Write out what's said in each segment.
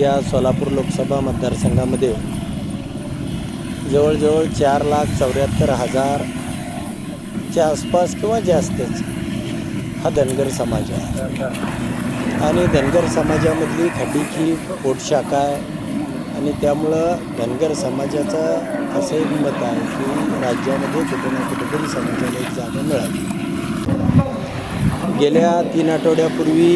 या सोलापूर लोकसभा मतदारसंघामध्ये जवळजवळ चार लाख चौऱ्याहत्तर हजारच्या आसपास किंवा जास्तच हा धनगर समाज आहे. आणि धनगर समाजामधली खडीची पोटशाखा आहे. आणि त्यामुळं धनगर समाजाचं असं एक मत आहे की राज्यामध्ये कुठे ना कुठेतरी समाजाला एक जागा मिळाली गेल्या तीन आठवड्यापूर्वी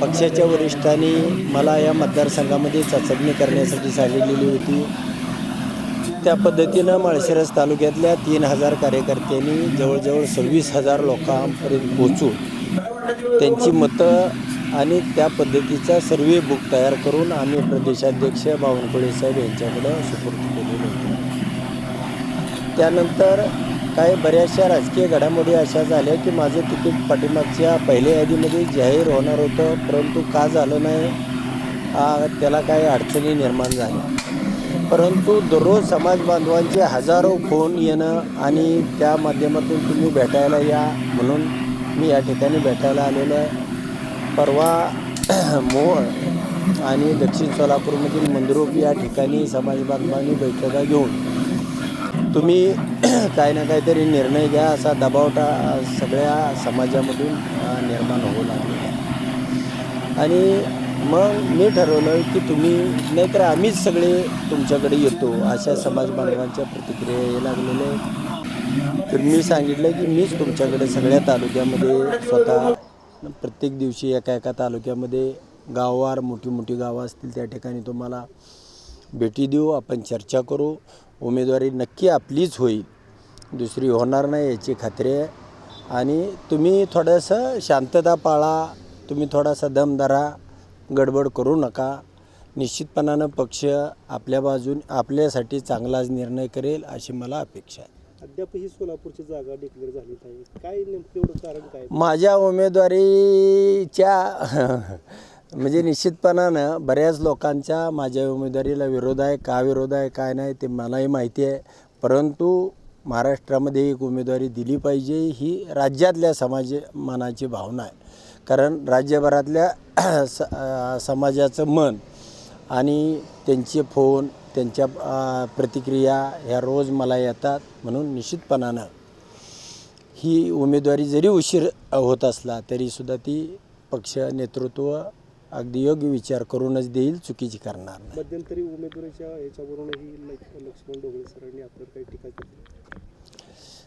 पक्षाच्या वरिष्ठांनी मला या मतदारसंघामध्ये चाचपणी करण्यासाठी सांगितलेली होती. त्या पद्धतीनं माळशिरस तालुक्यातल्या तीन हजार कार्यकर्त्यांनी जवळजवळ सव्वीस हजार लोकांपर्यंत पोहोचून त्यांची मतं आणि त्या पद्धतीचा सर्वे बुक तयार करून आम्ही प्रदेशाध्यक्ष बावनकुळे साहेब यांच्याकडं सुपूर्द केलेलं होतं. त्यानंतर काही बऱ्याचशा राजकीय घडामोडी अशा झाल्या की माझं तिकीट पाठीमागच्या पहिल्या यादीमध्ये जाहीर होणार होतं परंतु का झालं नाही त्याला काही अडचणी निर्माण झाल्या. परंतु दररोज समाज बांधवांचे हजारो फोन येणं आणि त्या माध्यमातून तुम्ही भेटायला या म्हणून मी या ठिकाणी भेटायला आलेलो आहे. परवा मोहोळ आणि दक्षिण सोलापूरमधील मंद्रूप या ठिकाणी समाज बांधवांनी बैठका घेऊन तुम्ही काही ना काहीतरी निर्णय घ्या असा दबाव टा सगळ्या समाजामधून निर्माण होऊ लागलेला आहे. आणि मग मी ठरवलं की तुम्ही नाहीतर आम्हीच सगळे तुमच्याकडे येतो अशा समाज बांधवांच्या प्रतिक्रिया हे लागलेल्या तर मी सांगितलं की मीच तुमच्याकडे सगळ्या तालुक्यामध्ये स्वतः प्रत्येक दिवशी एका एका तालुक्यामध्ये गाववार मोठी मोठी गावं असतील त्या ठिकाणी तुम्हाला भेटी देऊ आपण चर्चा करू. उमेदवारी नक्की आपलीच होईल. दुसरी होणार नाही याची खात्री आहे. आणि तुम्ही थोडंसं शांतता पाळा. तुम्ही थोडासा दम धरा. गडबड करू नका. निश्चितपणानं पक्ष आपल्या बाजून आपल्यासाठी चांगलाच निर्णय करेल अशी मला अपेक्षा आहे. अद्यापही सोलापूरची जागा डिक्लेअर झाली नाही. काय नेमकं एवढं कारण काय? माझ्या उमेदवारीच्या म्हणजे निश्चितपणानं बऱ्याच लोकांच्या माझ्या उमेदवारीला विरोध आहे का विरोध आहे काय नाही ते मलाही माहिती आहे. परंतु महाराष्ट्रामध्ये एक उमेदवारी दिली पाहिजे ही राज्यातल्या समाज मनाची भावना आहे. कारण राज्यभरातल्या स समाजाचं मन आणि त्यांचे फोन त्यांच्या प्रतिक्रिया ह्या रोज मला येतात. म्हणून निश्चितपणानं ही उमेदवारी जरी उशीर होत असला तरीसुद्धा ती पक्ष नेतृत्व अगदी योग्य विचार करूनच देईल चुकीची करणार नाही. मध्यंतरी उमेदवारीच्या ह्याच्यावरूनही लक्ष- लक्ष्मण ढोबळे सरांनी आपल्यावर काही टीका केली?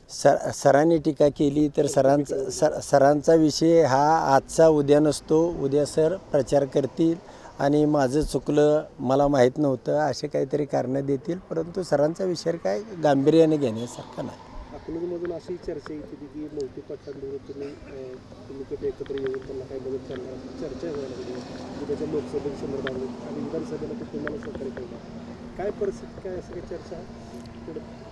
सर सरांनी टीका केली तर सरांचा सर सरांचा विषय हा आजचा उद्या नसतो. उद्या सर प्रचार करतील आणि माझं चुकलं मला माहीत नव्हतं असे काहीतरी कारणं देतील. परंतु सरांचा विषय काय? गांभीर्याने घेण्यासारखा नाही. अकलूजमधून अशी चर्चा येत होती की मोठी पाटलांबरोबर तुम्ही तुम्ही कुठे एकत्र येऊन त्यांना काही मदत करणार चर्चा व्हायला लागली म्हणजे त्याच्या लोकसभेच्या संदर्भात आणि विधानसभेला ते तुम्हाला सहकार्य करणार काय परिस्थिती काय असं काही चर्चा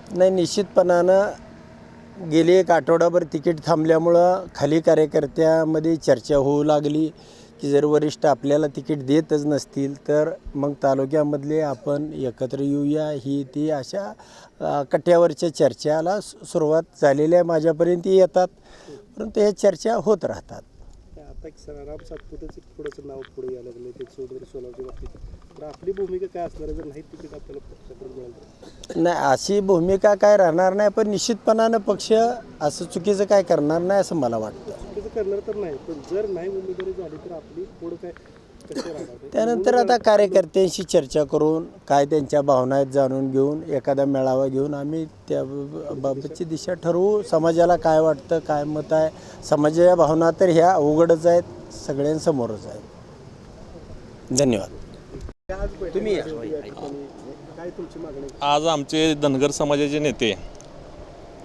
नाही निश्चितपणानं गेली एक आठवडाभर तिकीट थांबल्यामुळं खाली कार्यकर्त्यामध्ये चर्चा होऊ लागली. की जर वरिष्ठ आपल्याला तिकीट देतच नसतील तर मग तालुक्यामधले आपण एकत्र येऊया. ही ती अशा कट्ट्यावरच्या चर्चाला सुरुवात झालेल्या माझ्यापर्यंत येतात. परंतु ह्या चर्चा होत राहतात. त्या आता एक सराराम सातपुतेच एक थोडंसं नाव पुढे यायला लागलं ते सोडून सोलापूरच्या बाबतीत तर आपली भूमिका काय असणार आहे? जर नाही तिकीट आपल्याला पक्षाकडून मिळालं तर? नाही अशी भूमिका काय राहणार नाही पण निश्चितपणानं पक्ष असं चुकीचं काय करणार नाही असं मला वाटतं. करणार तर नाही पण जर नाही उमेदवारी झाली तर आपली पुढं काय? त्यानंतर आता कार्यकर्त्यांशी चर्चा करून काय त्यांच्या भावना आहेत जाणून घेऊन एखादा मेळावा घेऊन आम्ही त्या बाबतची दिशा ठरवू. समाजाला काय वाटतं काय मत आहे? समाजाच्या भावना तर ह्या अवघडच आहेत सगळ्यांसमोरच आहेत. धन्यवाद. तुम्ही? आज आमचे धनगर समाजाचे नेते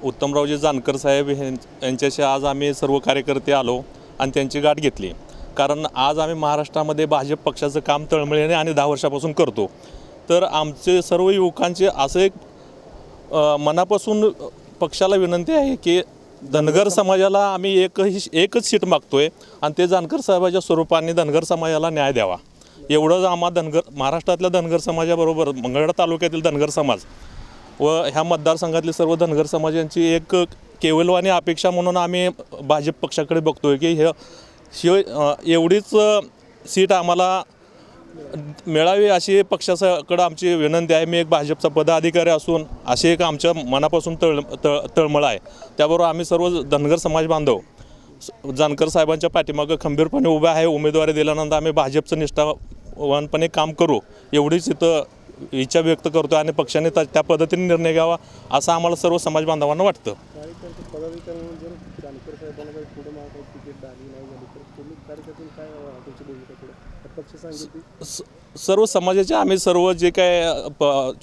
उत्तमरावजी जानकर साहेब यांच्याशी आज आम्ही सर्व कार्यकर्ते आलो आणि त्यांची गाठ घेतली. कारण आज आम्ही महाराष्ट्रामध्ये भाजप पक्षाचं काम तळमळीने आणि दहा वर्षापासून करतो. तर आमचे सर्व युवकांचे असं एक मनापासून पक्षाला विनंती आहे की धनगर समाजाला आम्ही एकही एकच सीट मागतोय आणि ते जानकर साहेबाच्या स्वरूपाने धनगर समाजाला न्याय द्यावा. एवढंच आम्हा धनगर महाराष्ट्रातल्या धनगर समाजाबरोबर मंगळवेढा तालुक्यातील धनगर समाज व ह्या मतदारसंघातले सर्व धनगर समाज यांची एक केवलवाणी अपेक्षा म्हणून आम्ही भाजप पक्षाकडे बघतोय की हे शिव एवढीच सीट आम्हाला मिळावी अशी पक्षाकडं आमची विनंती आहे. मी एक भाजपचा पदाधिकारी असून अशी एक आमच्या मनापासून तळ तळ तळमळ आहे. त्याबरोबर आम्ही सर्व धनगर समाज बांधव स- जानकर साहेबांच्या पाठीमागं खंबीरपणे उभे आहे. उमेदवारी दिल्यानंतर आम्ही भाजपचं निष्ठावानपणे काम करू. एवढीच इथं इच्छा व्यक्त करतो आणि पक्षाने त्या पद्धतीने निर्णय घ्यावा असं आम्हाला सर्व समाज बांधवांना वाटतं. सर्व समाजाचे आम्ही सर्व जे काय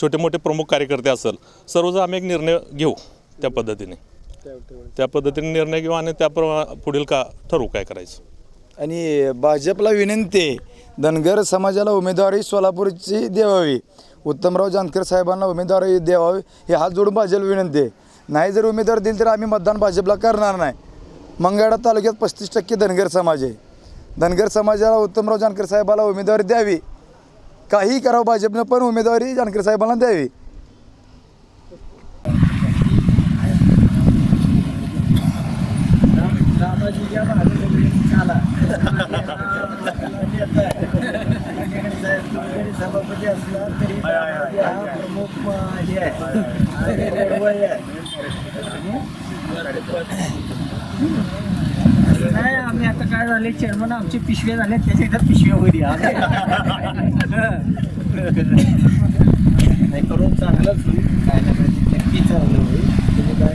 छोटे मोठे प्रमुख कार्यकर्ते असेल सर्वच आम्ही एक निर्णय घेऊ त्या पद्धतीने. त्या पद्धतीने निर्णय घेऊ आणि त्या पुढील का ठरवू काय करायचं. आणि भाजपला विनंती आहे. धनगर समाजाला उमेदवारी सोलापूरची द्यावी उत्तमराव जानकर साहेबांना उमेदवारी द्यावी हे हात जोडून भाजपला विनंती आहे. नाही जर उमेदवार दिली तर आम्ही मतदान भाजपला करणार नाही. मंगळा तालुक्यात पस्तीस टक्के धनगर समाज आहे. धनगर समाजाला उत्तमराव जानकर साहेबाला उमेदवारी द्यावी. काही करावं भाजपनं पण उमेदवारी जानकर साहेबांना द्यावी. नाही आम्ही आता काय झाले चेअरमन आमचे पिशवे झाले त्याच्या एकदा पिशव्या होईल नाही करून चांगलंच होईल. काय ना काय नक्की चांगलं होईल. तुम्ही काय